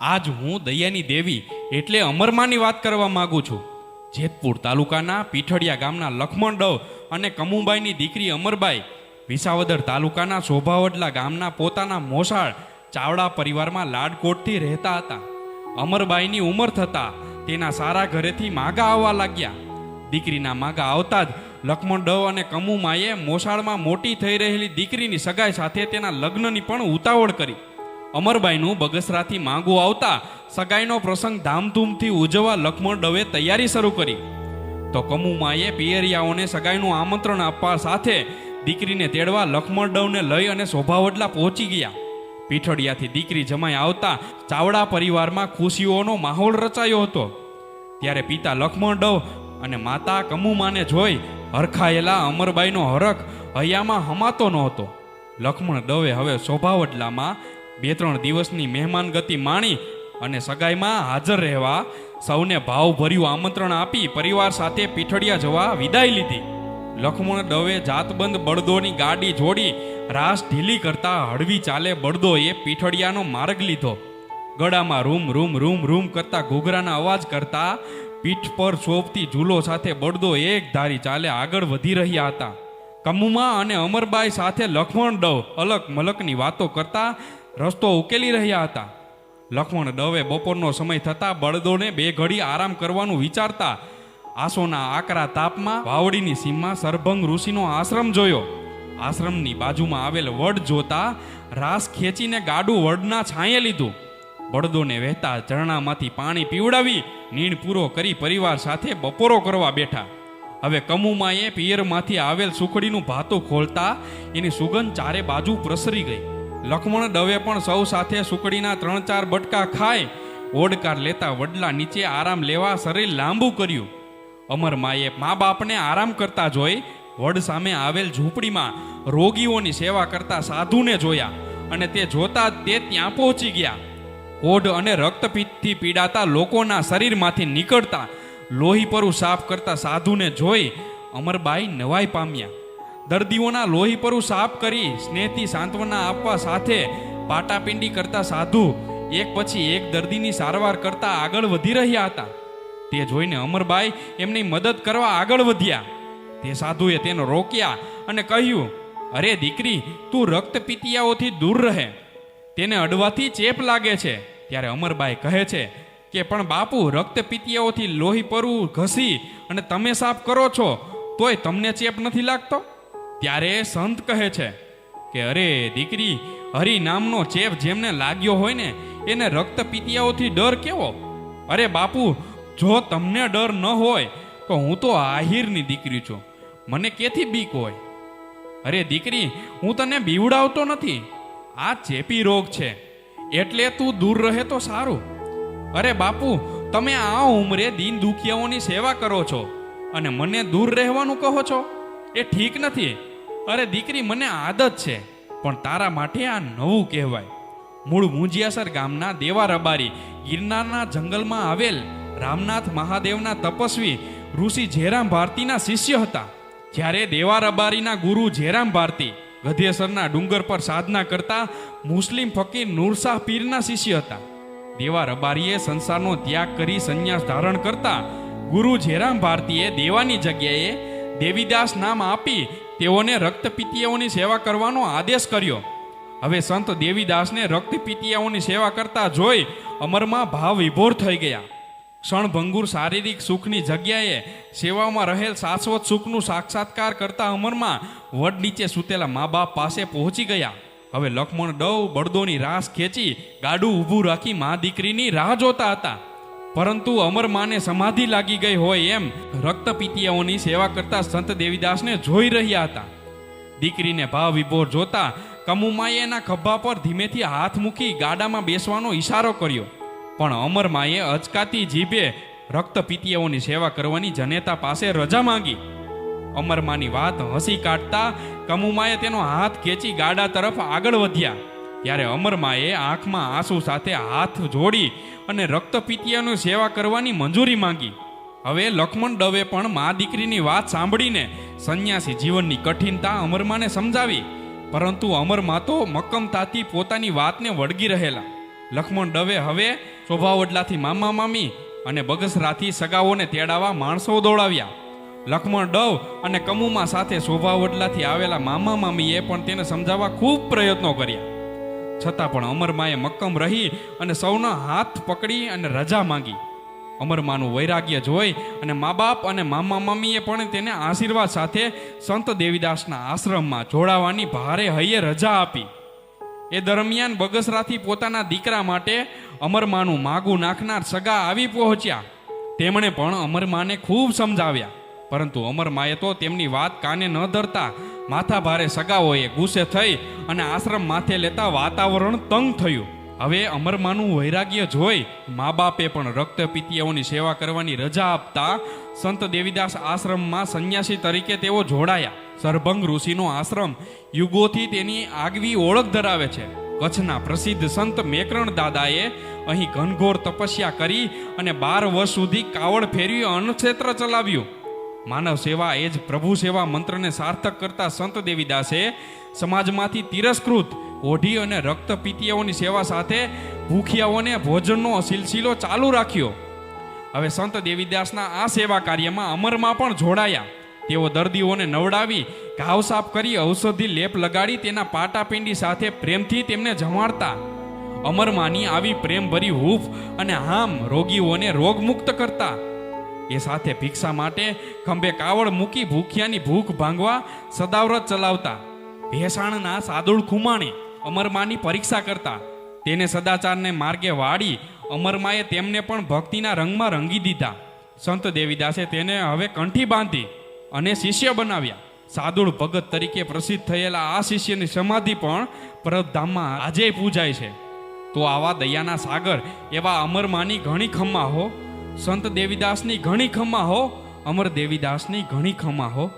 આજ હું દયાની દેવી એટલે અમરમાની વાત કરવા માંગુ છું. જેતપુર તાલુકાના પીઠડિયા ગામના લખમણ ડવ અને કમુબાઈની દીકરી અમરબાઈ વિસાવદર તાલુકાના શોભાવડલા ગામના પોતાના મોસાળ ચાવડા પરિવારમાં લાડકોટથી રહેતા હતા. અમરબાઈની ઉંમર થતાં તેના સારા ઘરેથી માગા આવવા લાગ્યા. દીકરીના માગા આવતા જ લખમણ ડવ અને કમુમાએ મોસાળમાં મોટી થઈ રહેલી દીકરીની સગાઈ સાથે તેના લગ્નની પણ ઉતાવળ કરી. અમરબાઈનું બગસરાથી માંગુ આવતા સગાઈનો પ્રસંગ ધામધૂમથી ઉજવવા લખમણ ડવે તૈયારી શરૂ કરી. તો કમુમાએ પિયરિયાઓને સગાઈનું આમંત્રણ આપવા સાથે દીકરીને તેડવા લખમણ ડવને લઈ અને શોભાવડલા પહોંચી ગયા. પીઠડિયાથી દીકરી જમાઈ આવતા ચાવડા પરિવારમાં ખુશીઓનો માહોલ રચાયો હતો. ત્યારે પિતા લખમણ ડવ અને માતા કમુમાને જોઈ હરખાયેલા અમરબાઈનો હરખ હૈયામાં હમાતો નહોતો. લખમણ દવે હવે શોભાવડલામાં બે ત્રણ દિવસની મહેમાન ગતિ માણી અને સગાઈમાં હાજર રહેવા સૌને ભાવભર્યું આમંત્રણ આપી પરિવાર સાથે પીઠડિયા જવા વિદાય લીધી. લખમણ દવે જાતબંધ બળદોની ગાડી જોડી રાસ ઢીલી કરતા હળવી ચાલે બળદોએ પીઠડિયાનો માર્ગ લીધો. ગળામાં રૂમ રૂમ રૂમ રૂમ કરતા ઘૂઘરાના અવાજ કરતા પીઠ પર શોભતી ઝૂલો સાથે બળદો એક ધારી ચાલે આગળ વધી રહ્યા હતા. કમુમા અને અમરબાઈ સાથે લખમણ ડવ અલક મલકની વાતો કરતા રસ્તો ઉકેલી રહ્યા હતા. લખમણ દવે બપોરનો સમય થતાં બળદોને બે ઘડી આરામ કરવાનું વિચારતા આસોના આકરા તાપમાં વાવડીની સીમમાં સરભંગ ઋષિનો આશ્રમ જોયો. આશ્રમની બાજુમાં આવેલ વડ જોતા રાસ ખેંચીને ગાડું વડના છાંયે લીધું. બળદોને વહેતા ઝરણામાંથી પાણી પીવડાવી નીણ પૂરો કરી પરિવાર સાથે બપોરો કરવા બેઠા. હવે કમુમાએ પિયરમાંથી આવેલ સુખડીનું ભાતું ખોલતા એની સુગંધ ચારે બાજુ પ્રસરી ગઈ. લક્ષ્મણ દવે પણ સૌ સાથે સુકડીના ત્રણ ચાર બટકા ખાય. ઓડકાર લેતા વડલા નીચે આરામ લેવા શરીર લાંબુ કર્યું. અમર માએ મા બાપને આરામ કરતા જોઈ, વડ સામે આવેલ ઝૂંપડીમાં રોગીઓની સેવા કરતા સાધુને જોયા અને તે જોતા તે ત્યાં પહોંચી ગયા. ઓઢ અને રક્તપિત્તથી પીડાતા લોકોના શરીરમાંથી નીકળતા લોહી પરું સાફ કરતા સાધુને જોઈ અમરબાઈ નવાઈ પામ્યા. દર્દીઓના લોહી પર સાફ કરી, સ્નેહથી સાંત્વના આપવા સાથે પાટાપિંડી કરતા સાધુ એક પછી એક દર્દીની સારવાર કરતા આગળ વધી રહ્યા હતા. તે જોઈને અમરબાઈ એમની મદદ કરવા આગળ વધ્યા. તે સાધુએ તેને રોક્યા અને કહ્યું, અરે દીકરી, તું રક્તપિતિયાઓથી દૂર રહે. તેને અડવાથી ચેપ લાગે છે. ત્યારે અમરબાઈ કહે છે કે, પણ બાપુ રક્તપિતિયાઓથી લોહી પરવું ઘસી અને તમે સાફ કરો છો, તોય તમને ચેપ નથી લાગતો? ત્યારે સંત કહે છે કે, અરે, દીકરી, હરિ નામનો ચેપ જેમને લાગ્યો હોય ને, એને રક્તપિતિયાઓથી ડર કેવો? અરે, બાપુ, જો તમને ડર ન હોય, તો હું તો આહિરની દીકરી છું. મને કેથી બીક હોય? અરે, દીકરી, હું તને બીવડાવતો નથી. આ ચેપી રોગ છે. એટલે તું દૂર રહે તો સારું. અરે, બાપુ, તમે આ ઉંમરે દીન દુખિયાઓની સેવા કરો છો અને મને દૂર રહેવાનું કહો છો? એ ઠીક નથી. અરે દીકરી, મને આદત છે, પણ તારા માટે આ નવું કહેવાય. મૂળ મુંજિયાસર ગામના દેવા રબારી, ગિરનારના જંગલમાં આવેલ રામનાથ મહાદેવના તપસ્વી ઋષિ જેરામ ભારતીના શિષ્ય હતા. જ્યારે દેવા રબારીના ગુરુ જેરામ ભારતી ગધેસરના ડુંગર પર સાધના કરતા મુસ્લિમ ફકીર નૂરશાહ પીરના શિષ્ય હતા. દેવા રબારીએ સંસારનો ત્યાગ કરી સંન્યાસ ધારણ કરતા ગુરુ જેરામ ભારતીએ દેવાની જગ્યાએ દેવીદાસ નામ આપી તેઓને રક્તપિતિયાઓની સેવા કરવાનો આદેશ કર્યો. હવે સંત દેવીદાસને રક્તપિતિયાઓની સેવા કરતા જોઈ અમરમાં ભાવ વિભોર થઈ ગયા. ક્ષણભંગુર શારીરિક સુખની જગ્યાએ સેવામાં રહેલ શાશ્વત સુખનું સાક્ષાત્કાર કરતા અમરમાં વડ નીચે સૂતેલા મા બાપ પાસે પહોંચી ગયા. હવે લક્ષ્મણ ડવ બળદોની રાસ ખેંચી ગાડું ઊભું રાખી મા દીકરીની રાહ જોતા હતા. પરંતુ અમર માને સમાધિ લાગી ગઈ હોય એમ રક્તપિતિયાઓની સેવા કરતા સંત દેવીદાસને જોઈ રહ્યા હતા. દીકરીને ભાવ વિભોર જોતા કમુમાએ એના ખભા પર ધીમેથી હાથ મૂકી ગાડામાં બેસવાનો ઈશારો કર્યો. પણ અમરમાએ અચકાતી જીભે રક્તપિતિયાઓની સેવા કરવાની જનેતા પાસે રજા માંગી. અમરમાની વાત હસી કાઢતા કમુમાએ તેનો હાથ ખેંચી ગાડા તરફ આગળ વધ્યા. ત્યારે અમરમાએ આંખમાં આંસુ સાથે હાથ જોડી અને રક્તપિતિયાની સેવા કરવાની મંજૂરી માંગી. હવે લક્ષ્મણ દવે પણ મા દીકરીની વાત સાંભળીને સંન્યાસી જીવનની કઠિનતા અમરમાને સમજાવી, પરંતુ અમરમાં તો મક્કમતાથી પોતાની વાતને વળગી રહેલા. લક્ષ્મણ દવે હવે શોભાવડલાથી મામા મામી અને બગસરાથી સગાઓને તેડાવા માણસો દોડાવ્યા. લક્ષ્મણ ડવ અને કમુમા સાથે શોભાવડલાથી આવેલા મામા મામીએ પણ તેને સમજાવવા ખૂબ પ્રયત્નો કર્યા. છતાં પણ અમરમાએ મક્કમ રહી અને સૌના હાથ પકડી અને રજા માંગી. અમરમાનું વૈરાગ્ય જોઈ અને મા બાપ અને મામા મામીએ પણ તેને આશીર્વાદ સાથે સંત દેવીદાસના આશ્રમમાં જોડાવાની ભારે હૈયે રજા આપી. એ દરમિયાન બગસરાથી પોતાના દીકરા માટે અમરમાનું માગું નાખનાર સગા આવી પહોંચ્યા. તેમણે પણ અમરમાને ખૂબ સમજાવ્યા. પરંતુ અમરમાએ તો તેમની વાત કાને ન ધરતા માથા ભારે સગાઓએ ગુસ્સે થઈ અને આશ્રમ માથે લેતા વાતાવરણ તંગ થયું. હવે અમરમાનું વૈરાગ્ય જોઈ મા બાપે પણ રક્તપિતિયાઓની સેવા કરવાની રજા આપતા સંત દેવીદાસ આશ્રમમાં સંન્યાસી તરીકે તેઓ જોડાયા. સરભંગ ઋષિનો આશ્રમ યુગોથી તેની આગવી ઓળખ ધરાવે છે. કચ્છના પ્રસિદ્ધ સંત મેકરણ દાદાએ અહીં ઘનઘોર તપસ્યા કરી અને બાર વર્ષ સુધી કાવડ ફેરવી અન્નક્ષેત્ર ચલાવ્યું. માનવ સેવા એ જ પ્રભુ સેવા મંત્રને સાર્થક કરતા સંત દેવીદાસે સમાજમાંથી તિરસ્કૃત ઓઢી અને રક્તપિતિયાઓની સેવા સાથે ભૂખિયાઓને ભોજનનો સિલસિલો ચાલુ રાખ્યો. હવે સંત દેવીદાસના આ સેવા કાર્યમાં અમરમાં પણ જોડાયા. તેઓ દર્દીઓને નવડાવી, ઘાવ સાફ કરી, ઔષધિ લેપ લગાડી, તેના પાટાપિંડી સાથે પ્રેમથી તેમને જમાડતા. અમરમાની આવી પ્રેમભરી હૂફ અને હામ રોગીઓને રોગમુક્ત કરતા. એ સાથે ભિક્ષા માટે ખંભે કાવડ મૂકી ભૂખ્યાની ભૂખ ભાંગવા સદાવ્રત ચલાવતા. ભેસાણના સાદુળ ખુમાણી અમરમાની પરીક્ષા કરતા. તેને સદાચારને માર્ગે વાળી અમરમાએ તેમને પણ ભક્તિના રંગમાં રંગી દીધા. સંત દેવીદાસે તેને હવે કંઠી બાંધી અને શિષ્ય બનાવ્યા. સાદુળ ભગત તરીકે પ્રસિદ્ધ થયેલા આ શિષ્યની સમાધિ પણ પરબધામમાં આજે પૂજાય છે. તો આવા દયાના સાગર એવા અમરમાની ઘણી ખમ્મા હો. સંત દેવીદાસની ઘણી ખમા હો અમર દેવીદાસની ઘણી ખમા હો.